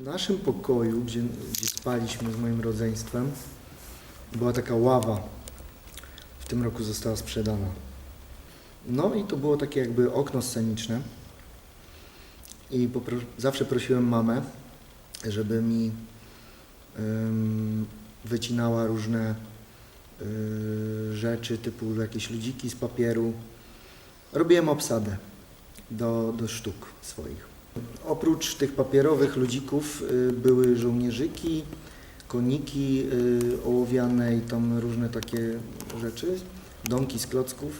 W naszym pokoju, gdzie, gdzie spaliśmy z moim rodzeństwem, była taka ława. W tym roku została sprzedana. No i to było takie jakby okno sceniczne. I popro- zawsze prosiłem mamę, żeby mi ym, wycinała różne y, rzeczy, typu jakieś ludziki z papieru. Robiłem obsadę do, do sztuk swoich. Oprócz tych papierowych ludzików y, były żołnierzyki, koniki y, ołowiane i tam różne takie rzeczy, domki z klocków.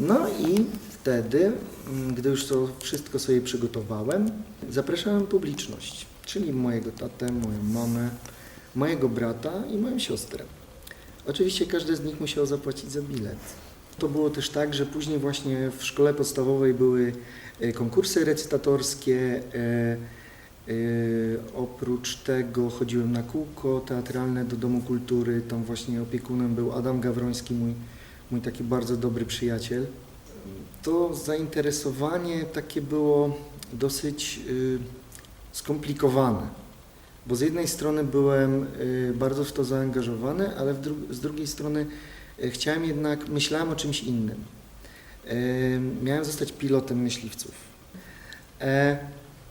No i wtedy, mm, gdy już to wszystko sobie przygotowałem, zapraszałem publiczność, czyli mojego tatę, moją mamę, mojego brata i moją siostrę. Oczywiście każdy z nich musiał zapłacić za bilet. To było też tak, że później właśnie w szkole podstawowej były e, konkursy recytatorskie. e, e, Oprócz tego chodziłem na kółko teatralne do Domu Kultury. Tam właśnie opiekunem był Adam Gawroński, mój, mój taki bardzo dobry przyjaciel. To zainteresowanie takie było dosyć y, skomplikowane, bo z jednej strony byłem y, bardzo w to zaangażowany, ale dru- z drugiej strony chciałem jednak, myślałem o czymś innym. Y, Miałem zostać pilotem myśliwców. E,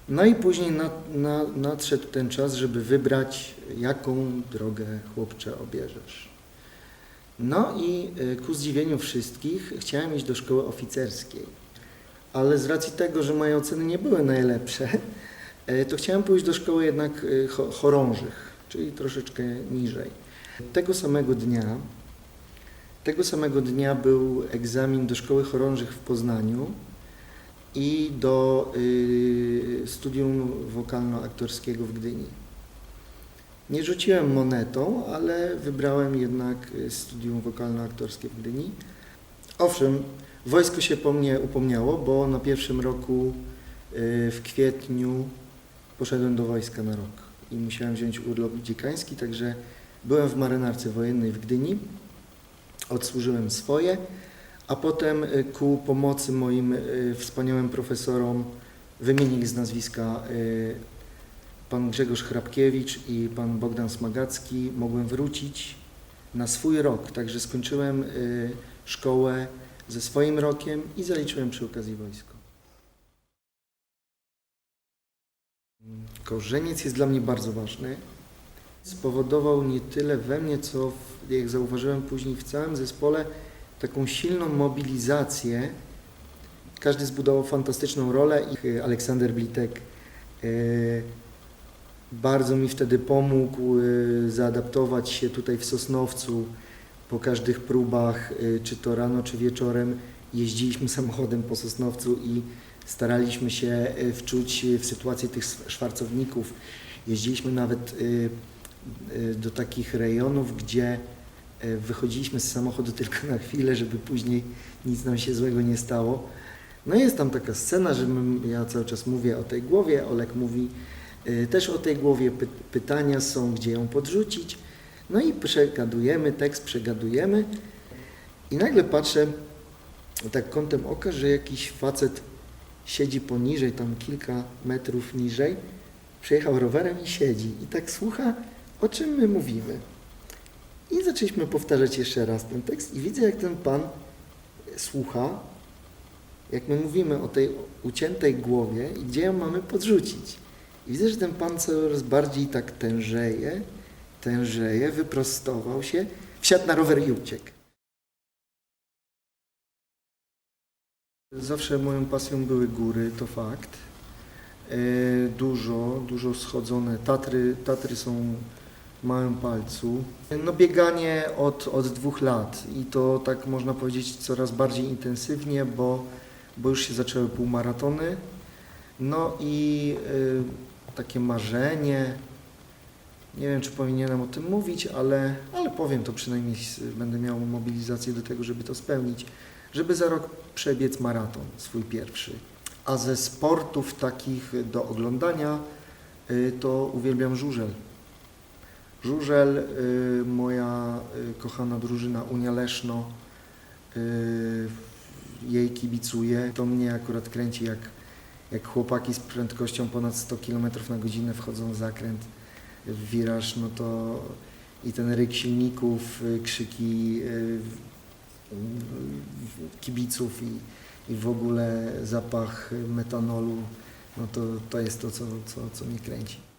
No i później nad, na, nadszedł ten czas, żeby wybrać, jaką drogę chłopcze obierzesz. No i ku zdziwieniu wszystkich chciałem iść do szkoły oficerskiej, ale z racji tego, że moje oceny nie były najlepsze, to chciałem pójść do szkoły jednak cho- chorążych, czyli troszeczkę niżej. Tego samego dnia, tego samego dnia był egzamin do szkoły chorążych w Poznaniu i do y, studium wokalno-aktorskiego w Gdyni. Nie rzuciłem monetą, ale wybrałem jednak y, studium wokalno-aktorskie w Gdyni. Owszem, wojsko się po mnie upomniało, bo na pierwszym roku y, w kwietniu poszedłem do wojska na rok i musiałem wziąć urlop dziekański, także byłem w marynarce wojennej w Gdyni, odsłużyłem swoje, a potem y, ku pomocy moim y, wspaniałym profesorom, wymiennik z nazwiska y, pan Grzegorz Hrabkiewicz i pan Bogdan Smagacki mogłem wrócić na swój rok. Także skończyłem szkołę ze swoim rokiem i zaliczyłem przy okazji wojsko. Korzeniec jest dla mnie bardzo ważny. Spowodował nie tyle we mnie, co w, jak zauważyłem później w całym zespole, taką silną mobilizację. Każdy zbudował fantastyczną rolę i y, Aleksander Blitek y, bardzo mi wtedy pomógł y, zaadaptować się tutaj w Sosnowcu po każdych próbach, czy to rano, czy wieczorem. Jeździliśmy samochodem po Sosnowcu i staraliśmy się wczuć w sytuację tych szwarcowników. Jeździliśmy nawet do takich rejonów, gdzie y, wychodziliśmy z samochodu tylko na chwilę, żeby później nic nam się złego nie stało. No jest tam taka scena, że my, ja cały czas mówię o tej głowie, Olek mówi y, też o tej głowie, py, pytania są, gdzie ją podrzucić. No i przegadujemy, tekst przegadujemy i nagle patrzę tak kątem oka, że jakiś facet siedzi poniżej, tam kilka metrów niżej, przejechał rowerem i siedzi i tak słucha, o czym my mówimy. I zaczęliśmy powtarzać jeszcze raz ten tekst i widzę, jak ten pan słucha, jak my mówimy o tej uciętej głowie i gdzie ją mamy podrzucić. I widzę, że ten pan coraz bardziej tak tężeje, tężeje, wyprostował się, wsiadł na rower i uciekł. Zawsze moją pasją były góry, to fakt. E, Dużo, dużo schodzone. Tatry, Tatry są małym palcu. No bieganie od, od dwóch lat i to tak można powiedzieć coraz bardziej intensywnie, bo, bo już się zaczęły półmaratony. No i y, takie marzenie, nie wiem czy powinienem o tym mówić, ale, ale powiem to przynajmniej, będę miał mobilizację do tego, żeby to spełnić, żeby za rok przebiec maraton, swój pierwszy. A ze sportów takich do oglądania y, to uwielbiam żużel. Żużel, y, moja y, kochana drużyna Unia Leszno, y, jej kibicuję. To mnie akurat kręci, jak, jak chłopaki z prędkością ponad 100 km na godzinę wchodzą w zakręt, w wiraż, no to i ten ryk silników, krzyki kibiców i, i w ogóle zapach metanolu, no to, to jest to, co, co, co mnie kręci.